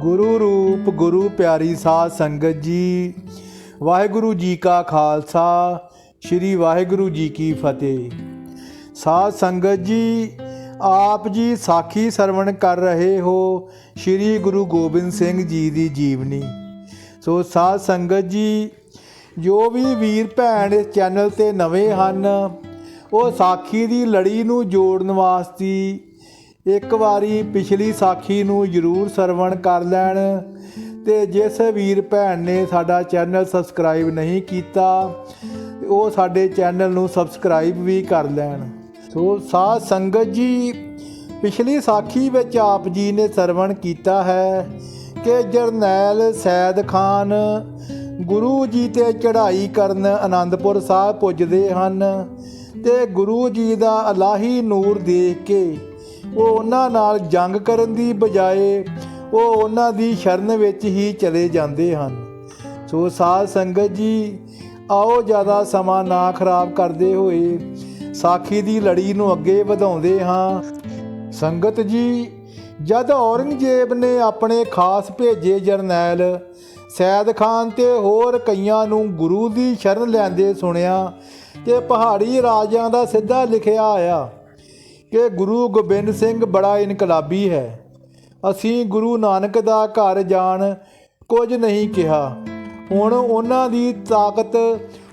ਗੁਰੂ ਰੂਪ ਗੁਰੂ ਪਿਆਰੀ ਸਾਧ ਸੰਗਤ ਜੀ, ਵਾਹਿਗੁਰੂ ਜੀ ਕਾ ਖਾਲਸਾ, ਸ੍ਰੀ ਵਾਹਿਗੁਰੂ ਜੀ ਕੀ ਫਤਿਹ। ਸਾਧ ਸੰਗਤ ਜੀ, ਆਪ ਜੀ ਸਾਖੀ ਸਰਵਣ ਕਰ ਰਹੇ ਹੋ ਸ੍ਰੀ ਗੁਰੂ ਗੋਬਿੰਦ ਸਿੰਘ ਜੀ ਦੀ ਜੀਵਨੀ। ਸੋ ਸਾਧ ਸੰਗਤ ਜੀ, ਜੋ ਵੀ ਵੀਰ ਭੈਣ ਇਸ ਚੈਨਲ ਤੇ ਨਵੇਂ ਹਨ, ਉਹ ਸਾਖੀ ਦੀ ਲੜੀ ਨੂੰ ਜੋੜਨ ਵਾਸਤੇ ਇੱਕ ਵਾਰੀ ਪਿਛਲੀ ਸਾਖੀ ਨੂੰ ਜ਼ਰੂਰ ਸਰਵਣ ਕਰ ਲੈਣ ਤੇ ਜਿਸ ਵੀਰ ਭੈਣ ਨੇ ਸਾਡਾ ਚੈਨਲ ਸਬਸਕ੍ਰਾਈਬ ਨਹੀਂ ਕੀਤਾ, ਉਹ ਸਾਡੇ ਚੈਨਲ ਨੂੰ ਸਬਸਕ੍ਰਾਈਬ ਵੀ ਕਰ ਲੈਣ। ਸੋ ਸਾਧ ਸੰਗਤ ਜੀ, ਪਿਛਲੀ ਸਾਖੀ ਵਿੱਚ ਆਪ ਜੀ ਨੇ ਸਰਵਣ ਕੀਤਾ ਹੈ ਕਿ ਜਰਨੈਲ ਸੈਦ ਖਾਨ ਗੁਰੂ ਜੀ ਤੇ ਚੜ੍ਹਾਈ ਕਰਨ ਆਨੰਦਪੁਰ ਸਾਹਿਬ ਪੁੱਜਦੇ ਹਨ ਤੇ ਗੁਰੂ ਜੀ ਦਾ ਅਲਾਹੀ ਨੂਰ ਦੇਖ ਕੇ ਉਹ ਉਹਨਾਂ ਨਾਲ ਜੰਗ ਕਰਨ ਦੀ ਬਜਾਏ ਉਹ ਉਹਨਾਂ ਦੀ ਸ਼ਰਨ ਵਿੱਚ ਹੀ ਚਲੇ ਜਾਂਦੇ ਹਨ। ਸੋ ਸਾਧ ਸੰਗਤ ਜੀ, ਆਓ ਜ਼ਿਆਦਾ ਸਮਾਂ ਨਾ ਖਰਾਬ ਕਰਦੇ ਹੋਏ ਸਾਖੀ ਦੀ ਲੜੀ ਨੂੰ ਅੱਗੇ ਵਧਾਉਂਦੇ ਹਾਂ। ਸੰਗਤ ਜੀ, ਜਦ ਔਰੰਗਜ਼ੇਬ ਨੇ ਆਪਣੇ ਖਾਸ ਭੇਜੇ ਜਰਨੈਲ ਸੈਦ ਖਾਨ ਤੇ ਹੋਰ ਕਈਆਂ ਨੂੰ ਗੁਰੂ ਦੀ ਸ਼ਰਨ ਲੈਂਦੇ ਸੁਣਿਆ ਕਿ ਪਹਾੜੀ ਰਾਜਿਆਂ ਦਾ ਸਿੱਧਾ ਲਿਖਿਆ ਆਇਆ ਕਿ ਗੁਰੂ ਗੋਬਿੰਦ ਸਿੰਘ ਬੜਾ ਇਨਕਲਾਬੀ ਹੈ। ਅਸੀਂ ਗੁਰੂ ਨਾਨਕ ਦਾ ਘਰ ਜਾਣ ਕੁਝ ਨਹੀਂ ਕਿਹਾ। ਹੁਣ ਉਹਨਾਂ ਦੀ ਤਾਕਤ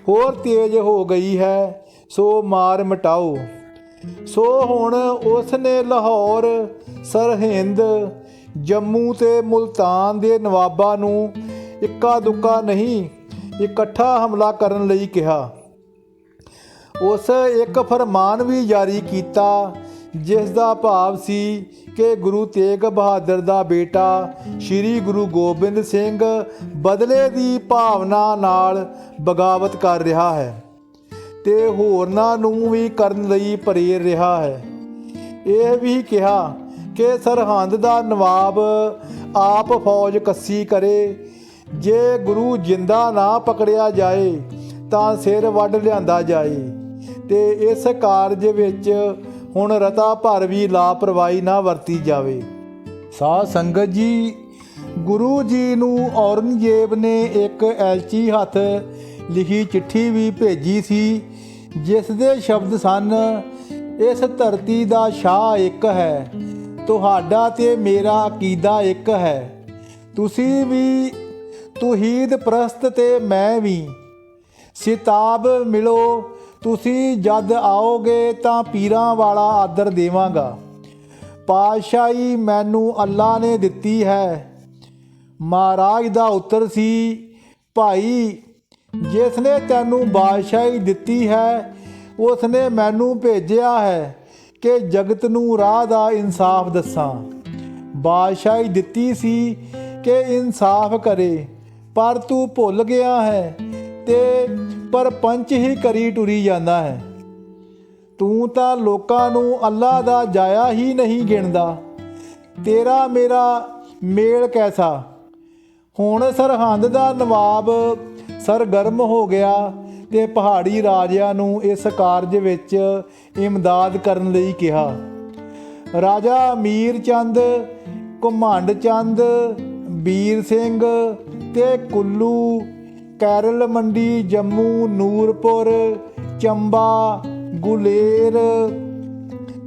ਹੋਰ ਤੇਜ਼ ਹੋ ਗਈ ਹੈ, ਸੋ ਮਾਰ ਮਟਾਓ। ਸੋ ਹੁਣ ਉਸ ਨੇ ਲਾਹੌਰ, ਸਰਹਿੰਦ, ਜੰਮੂ ਤੇ ਮੁਲਤਾਨ ਦੇ ਨਵਾਬਾਂ ਨੂੰ ਇੱਕਾ ਦੁੱਕਾ ਨਹੀਂ, ਇਕੱਠਾ ਹਮਲਾ ਕਰਨ ਲਈ ਕਿਹਾ। ਉਸ ਇੱਕ ਫਰਮਾਨ ਵੀ ਜਾਰੀ ਕੀਤਾ ਜਿਸ ਦਾ ਭਾਵ ਸੀ ਕਿ ਗੁਰੂ ਤੇਗ ਬਹਾਦਰ ਦਾ ਬੇਟਾ ਸ੍ਰੀ ਗੁਰੂ ਗੋਬਿੰਦ ਸਿੰਘ ਬਦਲੇ ਦੀ ਭਾਵਨਾ ਨਾਲ ਬਗਾਵਤ ਕਰ ਰਿਹਾ ਹੈ ਤੇ ਹੋਰਨਾਂ ਨੂੰ ਵੀ ਕਰਨ ਲਈ ਪ੍ਰੇਰ ਰਿਹਾ ਹੈ। ਇਹ ਵੀ ਕਿਹਾ ਕਿ ਸਰਹੰਦ ਦਾ ਨਵਾਬ ਆਪ ਫੌਜ ਕੱਸੀ ਕਰੇ, ਜੇ ਗੁਰੂ ਜਿੰਦਾ ਨਾ ਪਕੜਿਆ ਜਾਏ ਤਾਂ ਸਿਰ ਵੱਢ ਲਿਆਂਦਾ ਜਾਏ ਤੇ ਇਸ ਕਾਰਜ ਵਿੱਚ ਹੁਣ ਰਤਾ ਭਰ ਵੀ ਲਾਪਰਵਾਹੀ ਨਾ ਵਰਤੀ ਜਾਵੇ। ਸਾਧ ਸੰਗਤ ਜੀ, ਗੁਰੂ ਜੀ ਨੂੰ ਔਰੰਗਜ਼ੇਬ ਨੇ ਇੱਕ ਐਲਚੀ ਹੱਥ ਲਿਖੀ ਚਿੱਠੀ ਵੀ ਭੇਜੀ ਸੀ, ਜਿਸ ਦੇ ਸ਼ਬਦ ਸਨ, ਇਸ ਧਰਤੀ ਦਾ ਸ਼ਾਹ ਇੱਕ ਹੈ, ਤੁਹਾਡਾ ਤੇ ਮੇਰਾ ਅਕੀਦਾ ਇੱਕ ਹੈ। ਤੁਸੀਂ ਵੀ ਤੁਹੀਦ ਪ੍ਰਸਤ ਤੇ ਮੈਂ ਵੀ। ਸਿਤਾਬ ਮਿਲੋ ਤੁਸੀਂ ਜਦ ਆਓਗੇ ਤਾਂ ਪੀਰਾਂ ਵਾਲਾ ਆਦਰ ਦੇਵਾਂਗਾ। ਪਾਤਸ਼ਾਹੀ ਮੈਨੂੰ ਅੱਲਾ ਨੇ ਦਿੱਤੀ ਹੈ। ਮਹਾਰਾਜ ਦਾ ਉੱਤਰ ਸੀ, ਭਾਈ ਜਿਸ ਨੇ ਤੈਨੂੰ ਬਾਦਸ਼ਾਹੀ ਦਿੱਤੀ ਹੈ ਉਸ ਨੇ ਮੈਨੂੰ ਭੇਜਿਆ ਹੈ ਕਿ ਜਗਤ ਨੂੰ ਰਾਹ ਦਾ ਇਨਸਾਫ ਦੱਸਾਂ। ਬਾਦਸ਼ਾਹੀ ਦਿੱਤੀ ਸੀ ਕਿ ਇਨਸਾਫ ਕਰੇ, ਪਰ ਤੂੰ ਭੁੱਲ ਗਿਆ ਹੈ ਤੇ ਪਰ ਹੀ ਕਰੀ ਟੁਰੀ ਜਾਂਦਾ ਹੈ। ਤੂੰ ਤਾਂ ਲੋਕਾਂ ਨੂੰ ਅੱਲਾ ਦਾ ਜਾਇਆ ਹੀ ਨਹੀਂ ਗਿਣਦਾ। ਤੇਰਾ ਮੇਰਾ ਮੇਲ ਕੈਸਾ? ਹੁਣ ਸਰਹੰਦ ਦਾ ਨਵਾਬ ਸਰਗਰਮ ਹੋ ਗਿਆ ਤੇ ਪਹਾੜੀ ਰਾਜਿਆਂ ਨੂੰ ਇਸ ਕਾਰਜ ਵਿੱਚ ਇਮਦਾਦ ਕਰਨ ਲਈ ਕਿਹਾ। ਰਾਜਾ ਮੀਰ ਚੰਦ, ਘੁਮੰਡ ਚੰਦ ਵੀਰ ਸਿੰਘ ਤੇ ਕੁੱਲੂ ਕੈਰਲ ਮੰਡੀ, ਜੰਮੂ, ਨੂਰਪੁਰ, ਚੰਬਾ, ਗੁਲੇਰ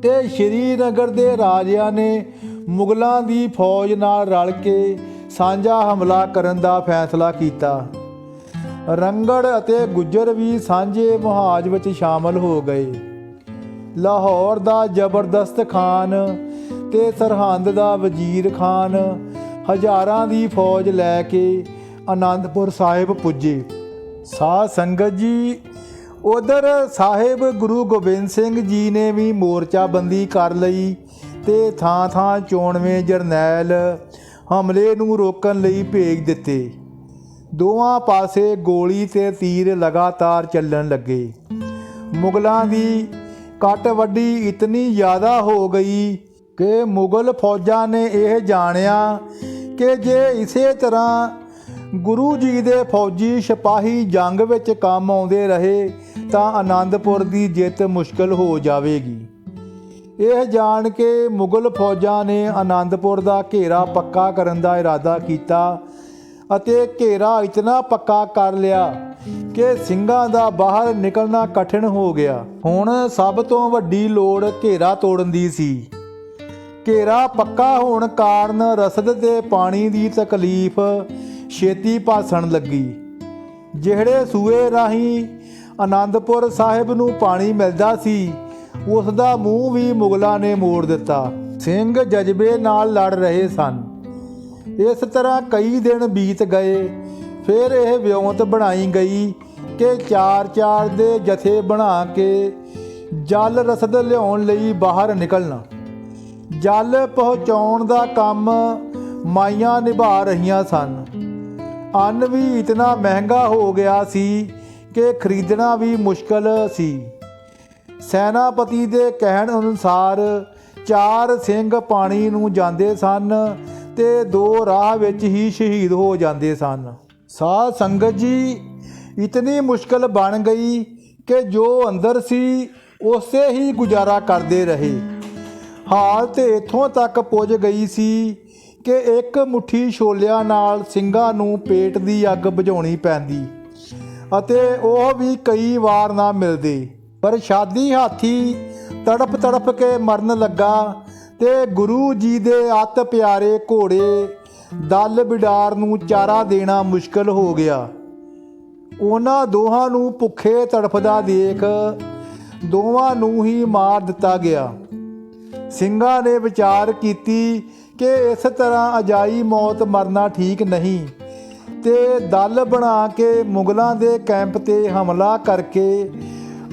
ਤੇ ਸ਼੍ਰੀਨਗਰ ਦੇ ਰਾਜਿਆਂ ਨੇ ਮੁਗਲਾਂ ਦੀ ਫੌਜ ਨਾਲ ਰਲ ਕੇ ਸਾਂਝਾ ਹਮਲਾ ਕਰਨ ਦਾ ਫੈਸਲਾ ਕੀਤਾ। ਰੰਗੜ ਅਤੇ ਗੁੱਜਰ ਵੀ ਸਾਂਝੇ ਮੁਹਾਜ ਵਿੱਚ ਸ਼ਾਮਲ ਹੋ ਗਏ। ਲਾਹੌਰ ਦਾ ਜ਼ਬਰਦਸਤ ਖਾਨ ਤੇ ਸਰਹੰਦ ਦਾ ਵਜ਼ੀਰ ਖਾਨ ਹਜ਼ਾਰਾਂ ਦੀ ਫੌਜ ਲੈ ਕੇ ਆਨੰਦਪੁਰ ਸਾਹਿਬ ਪੁੱਜੇ। ਸਾਧ ਸੰਗਤ ਜੀ, ਉਧਰ ਸਾਹਿਬ ਗੁਰੂ ਗੋਬਿੰਦ ਸਿੰਘ ਜੀ ਨੇ ਵੀ ਮੋਰਚਾ ਬੰਦੀ ਕਰ ਲਈ ਤੇ ਥਾਂ-ਥਾਂ ਚੋਣਵੇਂ ਜਰਨੈਲ ਹਮਲੇ ਨੂੰ ਰੋਕਣ ਲਈ ਭੇਜ ਦਿੱਤੇ। ਦੋਵਾਂ ਪਾਸੇ ਗੋਲੀ ਤੇ ਤੀਰ ਲਗਾਤਾਰ ਚੱਲਣ ਲੱਗੇ। ਮੁਗਲਾਂ ਦੀ ਕੱਟ ਵੱਡੀ ਇਤਨੀ ਜ਼ਿਆਦਾ ਹੋ ਗਈ ਕਿ ਮੁਗਲ ਫੌਜਾਂ ਨੇ ਇਹ ਜਾਣਿਆ ਕਿ ਜੇ ਇਸੇ ਤਰ੍ਹਾਂ ਗੁਰੂ ਜੀ ਦੇ ਫੌਜੀ ਸਿਪਾਹੀ ਜੰਗ ਵਿੱਚ ਕੰਮ ਆਉਂਦੇ ਰਹੇ ਤਾਂ ਆਨੰਦਪੁਰ ਦੀ ਜਿੱਤ ਮੁਸ਼ਕਲ ਹੋ ਜਾਵੇਗੀ। ਇਹ ਜਾਣ ਕੇ ਮੁਗਲ ਫੌਜਾਂ ਨੇ ਆਨੰਦਪੁਰ ਦਾ ਘੇਰਾ ਪੱਕਾ ਕਰਨ ਦਾ ਇਰਾਦਾ ਕੀਤਾ ਅਤੇ ਘੇਰਾ ਇਤਨਾ ਪੱਕਾ ਕਰ ਲਿਆ ਕਿ ਸਿੰਘਾਂ ਦਾ ਬਾਹਰ ਨਿਕਲਣਾ ਕਠਿਨ ਹੋ ਗਿਆ। ਹੁਣ ਸਭ ਤੋਂ ਵੱਡੀ ਲੋੜ ਘੇਰਾ ਤੋੜਨ ਦੀ ਸੀ। ਘੇਰਾ ਪੱਕਾ ਹੋਣ ਕਾਰਨ ਰਸਦ ਤੇ ਪਾਣੀ ਦੀ ਤਕਲੀਫ ਛੇਤੀ ਭਾਸਣ ਲੱਗੀ। ਜਿਹੜੇ ਸੂਏ ਰਾਹੀਂ ਆਨੰਦਪੁਰ ਸਾਹਿਬ ਨੂੰ ਪਾਣੀ ਮਿਲਦਾ ਸੀ ਉਸ ਦਾ ਮੂੰਹ ਵੀ ਮੁਗਲਾਂ ਨੇ ਮੋੜ ਦਿੱਤਾ। ਸਿੰਘ ਜਜ਼ਬੇ ਨਾਲ ਲੜ ਰਹੇ ਸਨ। ਇਸ ਤਰ੍ਹਾਂ ਕਈ ਦਿਨ ਬੀਤ ਗਏ। ਫਿਰ ਇਹ ਵਿਉਂਤ ਬਣਾਈ ਗਈ ਕਿ ਚਾਰ ਚਾਰ ਦੇ ਜਥੇ ਬਣਾ ਕੇ ਜਲ ਰਸਦ ਲਿਆਉਣ ਲਈ ਬਾਹਰ ਨਿਕਲਣਾ। ਜਲ ਪਹੁੰਚਾਉਣ ਦਾ ਕੰਮ ਮਾਈਆਂ ਨਿਭਾ ਰਹੀਆਂ ਸਨ। ਅੰਨ ਵੀ ਇਤਨਾ ਮਹਿੰਗਾ ਹੋ ਗਿਆ ਸੀ ਕਿ ਖਰੀਦਣਾ ਵੀ ਮੁਸ਼ਕਲ ਸੀ। ਸੈਨਾਪਤੀ ਦੇ ਕਹਿਣ ਅਨੁਸਾਰ ਚਾਰ ਸਿੰਘ ਪਾਣੀ ਨੂੰ ਜਾਂਦੇ ਸਨ ਤੇ ਦੋ ਰਾਹ ਵਿੱਚ ਹੀ ਸ਼ਹੀਦ ਹੋ ਜਾਂਦੇ ਸਨ। ਸਾਧ ਸੰਗਤ ਜੀ, ਇਤਨੀ ਮੁਸ਼ਕਲ ਬਣ ਗਈ ਕਿ ਜੋ ਅੰਦਰ ਸੀ, ਉਸੇ ਹੀ ਗੁਜ਼ਾਰਾ ਕਰਦੇ ਰਹੇ। ਹਾਲਤ ਇੱਥੋਂ ਤੱਕ ਪੁੱਜ ਗਈ ਸੀ ਕਿ ਇੱਕ ਮੁਠੀ ਛੋਲਿਆਂ ਨਾਲ ਸਿੰਘਾਂ ਨੂੰ ਪੇਟ ਦੀ ਅੱਗ ਬੁਝਾਉਣੀ ਪੈਂਦੀ ਅਤੇ ਉਹ ਵੀ ਕਈ ਵਾਰ ਨਾ ਮਿਲਦੇ। ਪਰ ਸ਼ਾਦੀ ਹਾਥੀ ਤੜਪ ਤੜਪ ਕੇ ਮਰਨ ਲੱਗਾ ਤੇ ਗੁਰੂ ਜੀ ਦੇ ਅਤ ਪਿਆਰੇ ਘੋੜੇ ਦਲ ਬਿਡਾਰ ਨੂੰ ਚਾਰਾ ਦੇਣਾ ਮੁਸ਼ਕਲ ਹੋ ਗਿਆ। ਉਹਨਾਂ ਦੋਹਾਂ ਨੂੰ ਭੁੱਖੇ ਤੜਫਦਾ ਦੇਖ ਦੋਵਾਂ ਨੂੰ ਹੀ ਮਾਰ ਦਿੱਤਾ ਗਿਆ। ਸਿੰਘਾਂ ਨੇ ਵਿਚਾਰ ਕੀਤੀ ਕਿ ਇਸ ਤਰ੍ਹਾਂ ਅਜਾਈ ਮੌਤ ਮਰਨਾ ਠੀਕ ਨਹੀਂ। ਤੇ ਦਲ ਬਣਾ ਕੇ ਮੁਗਲਾਂ ਦੇ ਕੈਂਪ ਤੇ ਹਮਲਾ ਕਰਕੇ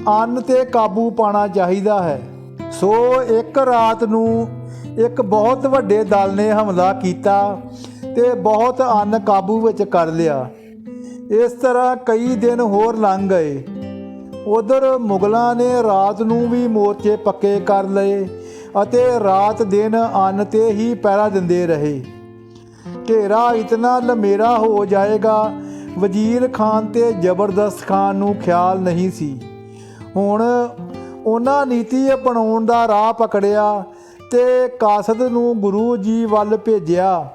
ਅੰਨ ਤੇ ਕਾਬੂ ਪਾਣਾ ਚਾਹੀਦਾ ਹੈ। ਸੋ ਇੱਕ ਰਾਤ ਨੂੰ ਇੱਕ ਬਹੁਤ ਵੱਡੇ ਦਲ ਨੇ ਹਮਲਾ ਕੀਤਾ ਤੇ ਬਹੁਤ ਅੰਨ ਕਾਬੂ ਵਿੱਚ ਕਰ ਲਿਆ। ਇਸ ਤਰ੍ਹਾਂ ਕਈ ਦਿਨ ਹੋਰ ਲੰਘ ਗਏ। ਉਧਰ ਮੁਗਲਾਂ ਨੇ ਰਾਤ ਨੂੰ ਵੀ ਮੋਰਚੇ ਪੱਕੇ ਕਰ ਲਏ। ਅਤੇ ਰਾਤ ਦਿਨ ਅੰਨ ਤੇ ਹੀ ਪਹਿਰਾ ਦਿੰਦੇ ਰਹੇ। ਘੇਰਾ ਇਤਨਾ ਲਮੇਰਾ ਹੋ ਜਾਏਗਾ, ਵਜ਼ੀਰ ਖਾਨ ਤੇ ਜ਼ਬਰਦਸਤ ਖਾਨ ਨੂੰ ਖਿਆਲ ਨਹੀਂ ਸੀ। ਹੁਣ ਉਹਨਾਂ ਨੀਤੀ ਅਪਣਾਉਣ ਦਾ ਰਾਹ ਪਕੜਿਆ ਤੇ ਕਾਸਦ ਨੂੰ ਗੁਰੂ ਜੀ ਵੱਲ ਭੇਜਿਆ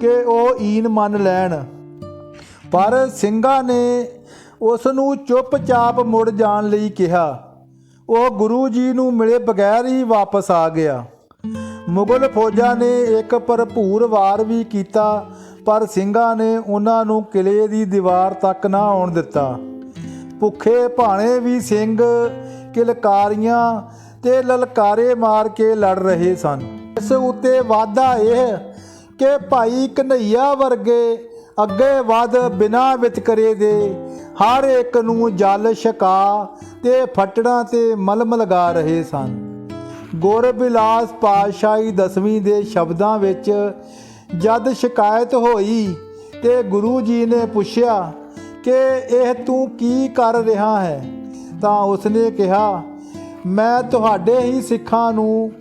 ਕਿ ਉਹ ਈਨ ਮੰਨ ਲੈਣ। ਪਰ ਸਿੰਘਾਂ ਨੇ ਉਸ ਨੂੰ ਚੁੱਪਚਾਪ ਮੁੜ ਜਾਣ ਲਈ ਕਿਹਾ। ਉਹ ਗੁਰੂ ਜੀ ਨੂੰ ਮਿਲੇ ਬਗੈਰ ਹੀ ਵਾਪਸ ਆ ਗਿਆ। ਮੁਗਲ ਫੌਜਾਂ ਨੇ ਇੱਕ ਭਰਪੂਰ ਵਾਰ ਵੀ ਕੀਤਾ, ਪਰ ਸਿੰਘਾਂ ਨੇ ਉਹਨਾਂ ਨੂੰ ਕਿਲੇ ਦੀ ਦੀਵਾਰ ਤੱਕ ਨਾ ਆਉਣ ਦਿੱਤਾ। ਭੁੱਖੇ ਭਾਣੇ ਵੀ ਸਿੰਘ ਕਿਲਕਾਰੀਆਂ ਤੇ ਲਲਕਾਰੇ ਮਾਰ ਕੇ ਲੜ ਰਹੇ ਸਨ। ਇਸ ਉੱਤੇ ਵਾਧਾ ਇਹ ਕਿ ਭਾਈ ਕਨਈਆ ਵਰਗੇ ਅੱਗੇ ਵਧ ਬਿਨਾ ਵਿਤਕਰੇ ਦੇ ਹਰ ਇੱਕ ਨੂੰ ਜਲ ਛਕਾ ਤੇ ਫਟੜਾਂ ਤੇ ਮਲਮ ਲਗਾ ਰਹੇ ਸਨ। ਗੁਰ ਗੁਰਬਿਲਾਸ ਪਾਤਸ਼ਾਹੀ ਦਸਵੀਂ ਦੇ ਸ਼ਬਦਾਂ ਵਿੱਚ ਜਦ ਸ਼ਿਕਾਇਤ ਹੋਈ ਤੇ ਗੁਰੂ ਜੀ ਨੇ ਪੁੱਛਿਆ ਕਿ ਇਹ ਤੂੰ ਕੀ ਕਰ ਰਿਹਾ ਹੈ? ਤਾਂ ਉਸਨੇ ਕਿਹਾ, ਮੈਂ ਤੁਹਾਡੇ ਹੀ ਸਿੱਖਾਂ ਨੂੰ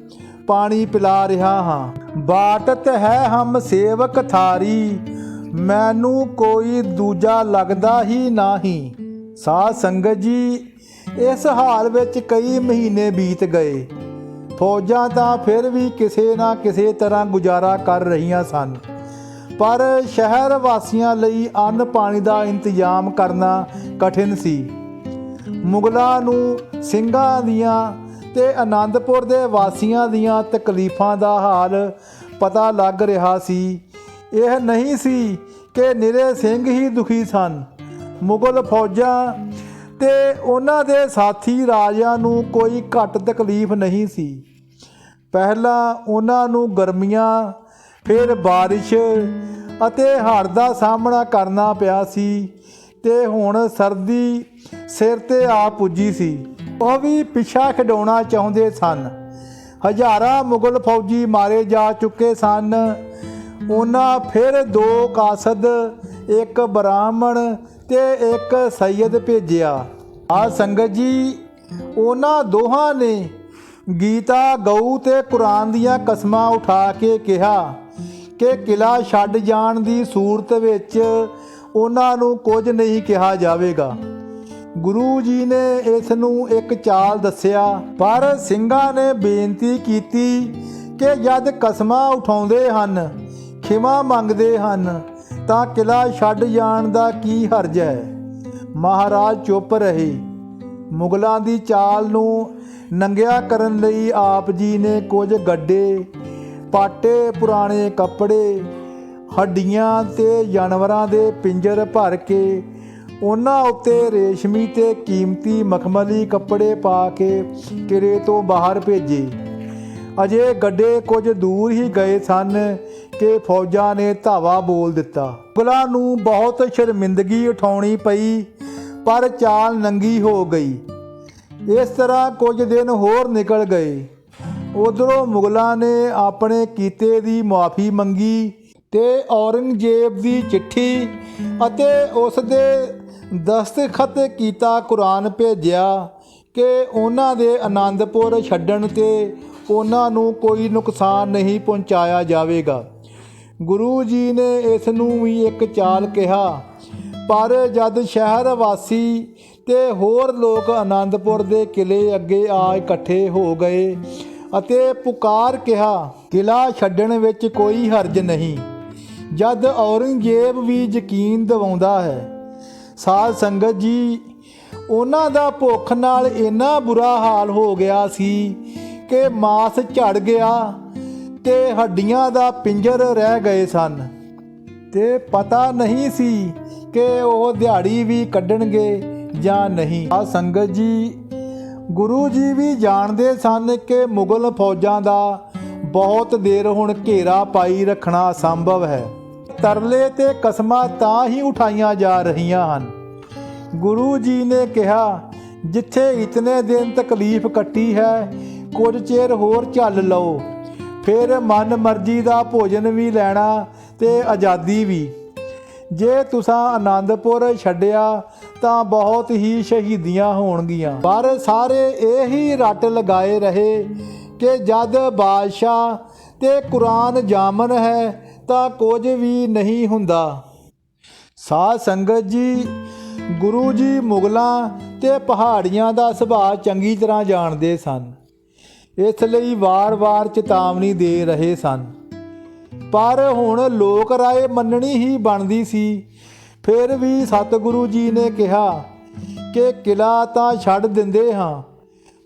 ਪਾਣੀ ਪਿਲਾ ਰਿਹਾ ਹਾਂ। ਬਾਟਤ ਹੈ ਹਮ ਸੇਵਕ ਥਾਰੀ ਮੈਨੂੰ ਕੋਈ ਦੂਜਾ ਲੱਗਦਾ ਹੀ ਨਹੀਂ। ਸਾਧ ਸੰਗਤ ਜੀ, ਇਸ ਹਾਲ ਵਿੱਚ ਕਈ ਮਹੀਨੇ ਬੀਤ ਗਏ। ਫੌਜਾਂ ਤਾਂ ਫਿਰ ਵੀ ਕਿਸੇ ਨਾ ਕਿਸੇ ਤਰ੍ਹਾਂ ਗੁਜ਼ਾਰਾ ਕਰ ਰਹੀਆਂ ਸਨ। ਪਰ ਸ਼ਹਿਰ ਵਾਸੀਆਂ ਲਈ ਅੰਨ ਪਾਣੀ ਦਾ ਇੰਤਜ਼ਾਮ ਕਰਨਾ ਕਠਿਨ ਸੀ। ਮੁਗਲਾਂ ਨੂੰ ਸਿੰਘਾਂ ਦੀਆਂ ਤੇ ਆਨੰਦਪੁਰ ਦੇ ਵਾਸੀਆਂ ਦੀਆਂ ਤਕਲੀਫਾਂ ਦਾ ਹਾਲ ਪਤਾ ਲੱਗ ਰਿਹਾ ਸੀ। ਇਹ ਨਹੀਂ ਸੀ ਕਿ ਨਿਰੇ ਸਿੰਘ ਹੀ ਦੁਖੀ ਸਨ। ਮੁਗਲ ਫੌਜਾਂ ਤੇ ਉਹਨਾਂ ਦੇ ਸਾਥੀ ਰਾਜਿਆਂ ਨੂੰ ਕੋਈ ਘੱਟ ਤਕਲੀਫ ਨਹੀਂ ਸੀ। ਪਹਿਲਾਂ ਉਹਨਾਂ ਨੂੰ ਗਰਮੀਆਂ, ਫਿਰ ਬਾਰਿਸ਼ ਅਤੇ ਹੜ੍ਹ ਦਾ ਸਾਹਮਣਾ ਕਰਨਾ ਪਿਆ ਸੀ ਤੇ ਹੁਣ ਸਰਦੀ ਸਿਰ ਤੇ ਆ ਪੁੱਜੀ ਸੀ। ਉਹ ਵੀ ਪਿਛਾ ਖਡਾਉਣਾ ਚਾਹੁੰਦੇ ਸਨ। ਹਜ਼ਾਰਾਂ ਮੁਗਲ ਫੌਜੀ ਮਾਰੇ ਜਾ ਚੁੱਕੇ ਸਨ। ਉਹਨਾਂ ਫਿਰ ਦੋ ਕਾਸਦ, ਇੱਕ ਬ੍ਰਾਹਮਣ ਤੇ ਇੱਕ ਸੈਯਦ ਭੇਜਿਆ। ਆ ਸੰਗਤ ਜੀ ਉਹਨਾਂ ਦੋਹਾਂ ਨੇ ਗੀਤਾ, ਗਊ ਤੇ ਕੁਰਾਨ ਦੀਆਂ ਕਸਮਾਂ ਉਠਾ ਕੇ ਕਿਹਾ ਕਿ ਕਿਲਾ ਛੱਡ ਜਾਣ ਦੀ ਸੂਰਤ ਵਿੱਚ ਉਹਨਾਂ ਨੂੰ ਕੁਝ ਨਹੀਂ ਕਿਹਾ ਜਾਵੇਗਾ। ਗੁਰੂ ਜੀ ਨੇ ਇਸ ਨੂੰ ਇੱਕ ਚਾਲ ਦੱਸਿਆ, ਪਰ ਸਿੰਘਾਂ ਨੇ ਬੇਨਤੀ ਕੀਤੀ ਕਿ ਜਦ ਕਸਮਾਂ ਉਠਾਉਂਦੇ ਹਨ ਖਿਮਾ ਮੰਗਦੇ ਹਨ, ਤਾਂ ਕਿਲਾ ਛੱਡ ਜਾਣ ਦਾ ਕੀ ਹਰਜ ਹੈ? ਮਹਾਰਾਜ ਚੁੱਪ ਰਹੇ। ਮੁਗਲਾਂ ਦੀ ਚਾਲ ਨੂੰ ਨੰਗਿਆ ਕਰਨ ਲਈ ਆਪ ਜੀ ਨੇ ਕੁਝ ਗੱਡੇ, ਪਾਟੇ, ਪੁਰਾਣੇ ਕੱਪੜੇ, ਹੱਡੀਆਂ ਤੇ ਜਾਨਵਰਾਂ ਦੇ ਪਿੰਜਰ ਭਰ ਕੇ ਉਹਨਾਂ ਉੱਤੇ ਰੇਸ਼ਮੀ ਤੇ ਕੀਮਤੀ ਮਖਮਲੀ ਕੱਪੜੇ ਪਾ ਕੇ ਕਿਰੇ ਤੋਂ ਬਾਹਰ ਭੇਜੇ। ਅਜੇ ਗੱਡੇ ਕੁਝ ਦੂਰ ਹੀ ਗਏ ਸਨ ਕਿ ਫੌਜਾਂ ਨੇ ਧਾਵਾ ਬੋਲ ਦਿੱਤਾ। ਮੁਗਲਾਂ ਨੂੰ ਬਹੁਤ ਸ਼ਰਮਿੰਦਗੀ ਉਠਾਉਣੀ ਪਈ, ਪਰ ਚਾਲ ਨੰਗੀ ਹੋ ਗਈ। ਇਸ ਤਰ੍ਹਾਂ ਕੁਝ ਦਿਨ ਹੋਰ ਨਿਕਲ ਗਏ। ਉਧਰੋਂ ਮੁਗਲਾਂ ਨੇ ਆਪਣੇ ਕੀਤੇ ਦੀ ਮਾਫੀ ਮੰਗੀ ਤੇ ਔਰੰਗਜ਼ੇਬ ਦੀ ਚਿੱਠੀ ਅਤੇ ਉਸ ਦੇ ਦਸਤਖਤ ਕੀਤਾ ਕੁਰਾਨ ਭੇਜਿਆ ਕਿ ਉਹਨਾਂ ਦੇ ਆਨੰਦਪੁਰ ਛੱਡਣ ਤੇ ਉਹਨਾਂ ਨੂੰ ਕੋਈ ਨੁਕਸਾਨ ਨਹੀਂ ਪਹੁੰਚਾਇਆ ਜਾਵੇਗਾ। ਗੁਰੂ ਜੀ ਨੇ ਇਸ ਨੂੰ ਵੀ ਇੱਕ ਚਾਲ ਕਿਹਾ, ਪਰ ਜਦ ਸ਼ਹਿਰ ਵਾਸੀ ਤੇ ਹੋਰ ਲੋਕ ਆਨੰਦਪੁਰ ਦੇ ਕਿਲੇ ਅੱਗੇ ਆ ਇਕੱਠੇ ਹੋ ਗਏ ਅਤੇ ਪੁਕਾਰ ਕਿਹਾ, ਕਿਲਾ ਛੱਡਣ ਵਿੱਚ ਕੋਈ ਹਰਜ ਨਹੀਂ। ਜਦ ਔਰੰਗਜ਼ੇਬ ਵੀ ਯਕੀਨ ਦਿਵਾਉਂਦਾ ਹੈ, ਸਾਧ ਸੰਗਤ ਜੀ, ਉਹਨਾਂ ਦਾ ਭੁੱਖ ਨਾਲ ਇੰਨਾ ਬੁਰਾ ਹਾਲ ਹੋ ਗਿਆ ਸੀ ਕਿ ਮਾਸ ਝੜ ਗਿਆ। ਤੇ ਹੱਡੀਆਂ ਦਾ ਪਿੰਜਰ ਰਹਿ ਗਏ ਸਨ। ਤੇ ਪਤਾ ਨਹੀਂ ਸੀ ਕਿ ਉਹ ਦਿਹਾੜੀ ਵੀ ਕੱਢਣਗੇ ਜਾਂ ਨਹੀਂ। ਆ ਸੰਗਤ ਜੀ, ਗੁਰੂ ਜੀ ਵੀ ਜਾਣਦੇ ਸਨ ਕਿ ਮੁਗਲ ਫੌਜਾਂ ਦਾ ਬਹੁਤ ਦੇਰ ਹੁਣ ਘੇਰਾ ਪਾਈ ਰੱਖਣਾ ਅਸੰਭਵ ਹੈ। ਤਰਲੇ ਤੇ ਕਸਮਾਂ ਤਾਂ ਹੀ ਉਠਾਈਆਂ ਜਾ ਰਹੀਆਂ ਹਨ। ਗੁਰੂ ਜੀ ਨੇ ਕਿਹਾ, ਜਿੱਥੇ ਇਤਨੇ ਦਿਨ ਤਕਲੀਫ ਕੱਟੀ ਹੈ, ਕੁਝ ਚਿਰ ਹੋਰ ਚੱਲ ਲਓ। ਫਿਰ ਮਨ ਮਰਜ਼ੀ ਦਾ ਭੋਜਨ ਵੀ ਲੈਣਾ ਤੇ ਆਜ਼ਾਦੀ ਵੀ। ਜੇ ਤੁਸੀਂ ਆਨੰਦਪੁਰ ਛੱਡਿਆ ਤਾਂ ਬਹੁਤ ਹੀ ਸ਼ਹੀਦੀਆਂ ਹੋਣਗੀਆਂ। ਪਰ ਸਾਰੇ ਇਹੀ ਰੱਟ ਲਗਾਏ ਰਹੇ ਕਿ ਜਦ ਬਾਦਸ਼ਾਹ ਤੇ ਕੁਰਾਨ ਜਾਮਨ ਹੈ ਤਾਂ ਕੁਝ ਵੀ ਨਹੀਂ ਹੁੰਦਾ। ਸਾਧ ਸੰਗਤ ਜੀ, ਗੁਰੂ ਜੀ ਮੁਗਲਾਂ ਤੇ ਪਹਾੜੀਆਂ ਦਾ ਸੁਭਾਅ ਚੰਗੀ ਤਰ੍ਹਾਂ ਜਾਣਦੇ ਸਨ। ਇਸ ਲਈ ਵਾਰ-ਵਾਰ ਚੇਤਾਵਨੀ ਦੇ ਰਹੇ ਸਨ। ਪਰ ਹੁਣ ਲੋਕ ਰਾਏ ਮੰਨਣੀ ਹੀ ਬਣਦੀ ਸੀ। ਫਿਰ ਵੀ ਸਤਿਗੁਰੂ ਜੀ ਨੇ ਕਿਹਾ ਕਿ ਕਿਲਾ ਤਾਂ ਛੱਡ ਦਿੰਦੇ ਹਾਂ,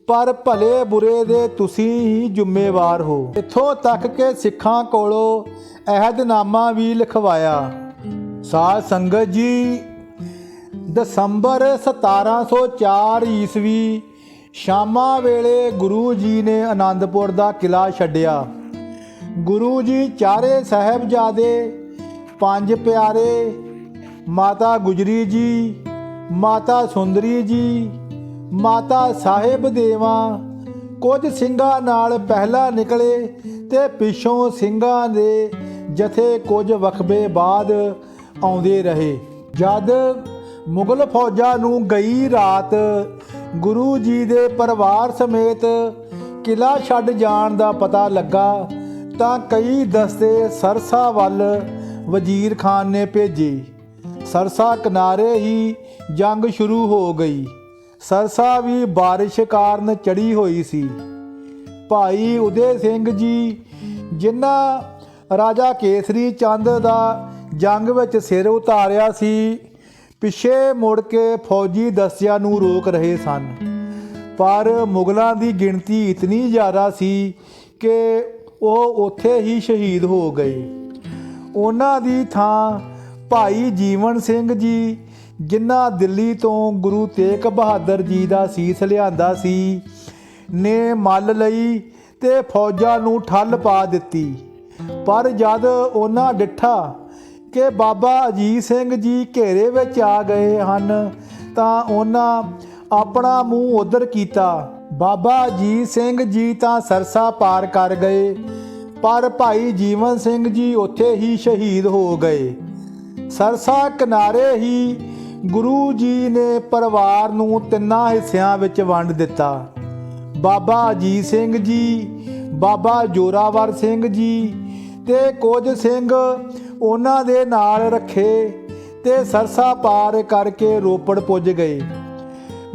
ਪਰ ਭਲੇ ਬੁਰੇ ਦੇ ਤੁਸੀਂ ਹੀ ਜ਼ਿੰਮੇਵਾਰ ਹੋ। ਇੱਥੋਂ ਤੱਕ ਕਿ ਸਿੱਖਾਂ ਕੋਲੋਂ ਅਹਿਦਨਾਮਾ ਵੀ ਲਿਖਵਾਇਆ। ਸਾਧ ਸੰਗਤ ਜੀ, ਦਸੰਬਰ 1704 ਈਸਵੀ ਸ਼ਾਮਾਂ ਵੇਲੇ ਗੁਰੂ ਜੀ ਨੇ ਆਨੰਦਪੁਰ ਦਾ ਕਿਲਾ ਛੱਡਿਆ। ਗੁਰੂ ਜੀ ਚਾਰੇ ਸਾਹਿਬਜ਼ਾਦੇ, ਪੰਜ ਪਿਆਰੇ, ਮਾਤਾ ਗੁਜਰੀ ਜੀ, ਮਾਤਾ ਸੁੰਦਰੀ ਜੀ, ਮਾਤਾ ਸਾਹਿਬ ਦੇਵਾ, ਕੁਝ ਸਿੰਘਾਂ ਨਾਲ ਪਹਿਲਾਂ ਨਿਕਲੇ ਤੇ ਪਿੱਛੋਂ ਸਿੰਘਾਂ ਦੇ ਜਥੇ ਕੁਝ ਵਖਬੇ ਬਾਅਦ ਆਉਂਦੇ ਰਹੇ। ਜਦ ਮੁਗਲ ਫੌਜਾਂ ਨੂੰ ਗਈ ਰਾਤ ਗੁਰੂ ਜੀ ਦੇ ਪਰਿਵਾਰ ਸਮੇਤ ਕਿਲਾ ਛੱਡ ਜਾਣ ਦਾ ਪਤਾ ਲੱਗਾ, ਤਾਂ ਕਈ ਦਸਤੇ ਸਰਸਾ ਵੱਲ ਵਜ਼ੀਰ ਖਾਨ ਨੇ ਭੇਜੇ। ਸਰਸਾ ਕਿਨਾਰੇ ਹੀ ਜੰਗ ਸ਼ੁਰੂ ਹੋ ਗਈ। ਸਰਸਾ ਵੀ ਬਾਰਿਸ਼ ਕਾਰਨ ਚੜੀ ਹੋਈ ਸੀ। ਭਾਈ ਉਦੇ ਸਿੰਘ ਜੀ, ਜਿਨ੍ਹਾਂ ਰਾਜਾ ਕੇਸਰੀ ਚੰਦ ਦਾ ਜੰਗ ਵਿੱਚ ਸਿਰ ਉਤਾਰਿਆ ਸੀ ਪਿੱਛੇ ਮੁੜ ਕੇ ਫੌਜੀ ਦਸਿਆਂ ਨੂੰ ਰੋਕ ਰਹੇ ਸਨ। ਪਰ ਮੁਗਲਾਂ ਦੀ ਗਿਣਤੀ ਇਤਨੀ ਜ਼ਿਆਦਾ ਸੀ ਕਿ ਉਹ ਉੱਥੇ ਹੀ ਸ਼ਹੀਦ ਹੋ ਗਏ। ਉਹਨਾਂ ਦੀ ਥਾਂ ਭਾਈ ਜੀਵਨ ਸਿੰਘ ਜੀ, ਜਿਨ੍ਹਾਂ ਦਿੱਲੀ ਤੋਂ ਗੁਰੂ ਤੇਗ ਬਹਾਦਰ ਜੀ ਦਾ ਸੀਸ ਲਿਆਂਦਾ ਸੀ, ਨੇ ਮੱਲ ਲਈ ਤੇ ਫੌਜਾਂ ਨੂੰ ਠੱਲ ਪਾ ਦਿੱਤੀ। ਪਰ ਜਦ ਉਹਨਾਂ ਡਿੱਠਾ ਕਿ ਬਾਬਾ ਅਜੀਤ ਸਿੰਘ ਜੀ ਘੇਰੇ ਵਿੱਚ ਆ ਗਏ ਹਨ, ਤਾਂ ਉਹਨਾਂ ਆਪਣਾ ਮੂੰਹ ਉਧਰ ਕੀਤਾ। ਬਾਬਾ ਅਜੀਤ ਸਿੰਘ ਜੀ ਤਾਂ ਸਰਸਾ ਪਾਰ ਕਰ ਗਏ, ਪਰ ਭਾਈ ਜੀਵਨ ਸਿੰਘ ਜੀ ਉੱਥੇ ਹੀ ਸ਼ਹੀਦ ਹੋ ਗਏ। ਸਰਸਾ ਕਿਨਾਰੇ ਹੀ ਗੁਰੂ ਜੀ ਨੇ ਪਰਿਵਾਰ ਨੂੰ ਤਿੰਨਾਂ ਹਿੱਸਿਆਂ ਵਿੱਚ ਵੰਡ ਦਿੱਤਾ। ਬਾਬਾ ਅਜੀਤ ਸਿੰਘ ਜੀ, ਬਾਬਾ ਜੋਰਾਵਰ ਸਿੰਘ ਜੀ ਤੇ ਕੁਝ ਸਿੰਘ ਉਹਨਾਂ ਦੇ ਨਾਲ ਰੱਖੇ ਤੇ ਸਰਸਾ ਪਾਰ ਕਰਕੇ ਰੋਪੜ ਪੁੱਜ ਗਏ।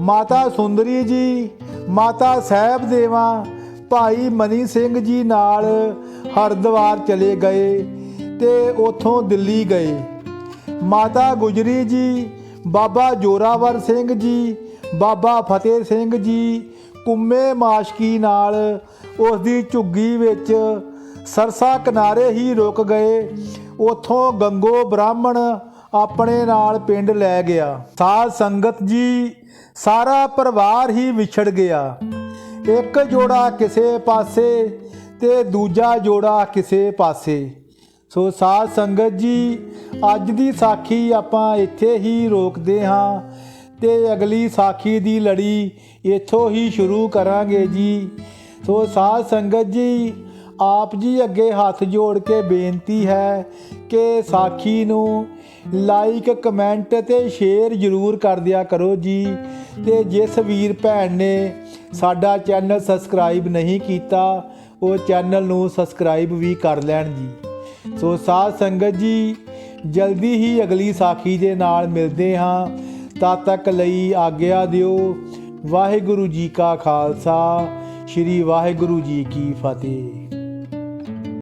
ਮਾਤਾ ਸੁੰਦਰੀ ਜੀ, ਮਾਤਾ ਸਾਹਿਬ ਦੇਵਾ ਭਾਈ ਮਨੀ ਸਿੰਘ ਜੀ ਨਾਲ ਹਰਿਦੁਆਰ ਚਲੇ ਗਏ ਤੇ ਉਥੋਂ ਦਿੱਲੀ ਗਏ। ਮਾਤਾ ਗੁਜਰੀ ਜੀ, ਬਾਬਾ ਜੋਰਾਵਰ ਸਿੰਘ ਜੀ, ਬਾਬਾ ਫਤਿਹ ਸਿੰਘ ਜੀ, ਕੁੰਮੇ ਮਾਸ਼ਕੀ ਨਾਲ ਉਸ ਦੀ ਝੁੱਗੀ ਵਿੱਚ ਸਰਸਾ ਕਿਨਾਰੇ ਹੀ ਰੁਕ ਗਏ ਉਥੋਂ ਗੰਗੋ ਬ੍ਰਾਹਮਣ ਆਪਣੇ ਨਾਲ ਪਿੰਡ ਲੈ ਗਿਆ। ਸਾਧ ਸੰਗਤ ਜੀ, ਸਾਰਾ ਪਰਿਵਾਰ ਹੀ ਵਿਛੜ ਗਿਆ। ਇੱਕ ਜੋੜਾ ਕਿਸੇ ਪਾਸੇ ਤੇ ਦੂਜਾ ਜੋੜਾ ਕਿਸੇ ਪਾਸੇ। ਸੋ ਸਾਧ ਸੰਗਤ ਜੀ, ਅੱਜ ਦੀ ਸਾਖੀ ਆਪਾਂ ਇੱਥੇ ਹੀ ਰੋਕਦੇ ਹਾਂ ਤੇ ਅਗਲੀ ਸਾਖੀ ਦੀ ਲੜੀ ਇੱਥੋਂ ਹੀ ਸ਼ੁਰੂ ਕਰਾਂਗੇ ਜੀ। ਸੋ ਸਾਧ ਸੰਗਤ ਜੀ ਆਪ ਜੀ ਅੱਗੇ ਹੱਥ ਜੋੜ ਕੇ ਬੇਨਤੀ ਹੈ ਕਿ ਸਾਖੀ ਨੂੰ ਲਾਈਕ ਕਮੈਂਟ ਤੇ ਸ਼ੇਅਰ ਜ਼ਰੂਰ ਕਰ ਦਿਆ ਕਰੋ ਜੀ। ਤੇ ਜਿਸ ਵੀਰ ਭੈਣ ਨੇ ਸਾਡਾ ਚੈਨਲ ਸਬਸਕ੍ਰਾਈਬ ਨਹੀਂ ਕੀਤਾ, ਉਹ ਚੈਨਲ ਨੂੰ ਸਬਸਕ੍ਰਾਈਬ ਵੀ ਕਰ ਲੈਣ ਜੀ। ਸੋ ਸਾਧ ਸੰਗਤ ਜੀ, ਜਲਦੀ ਹੀ ਅਗਲੀ ਸਾਖੀ ਦੇ ਨਾਲ ਮਿਲਦੇ ਹਾਂ। ਤਦ ਤੱਕ ਲਈ ਆਗਿਆ ਦਿਓ। ਵਾਹਿਗੁਰੂ ਜੀ ਕਾ ਖਾਲਸਾ, ਸ੍ਰੀ ਵਾਹਿਗੁਰੂ ਜੀ ਕੀ ਫਤਿਹ।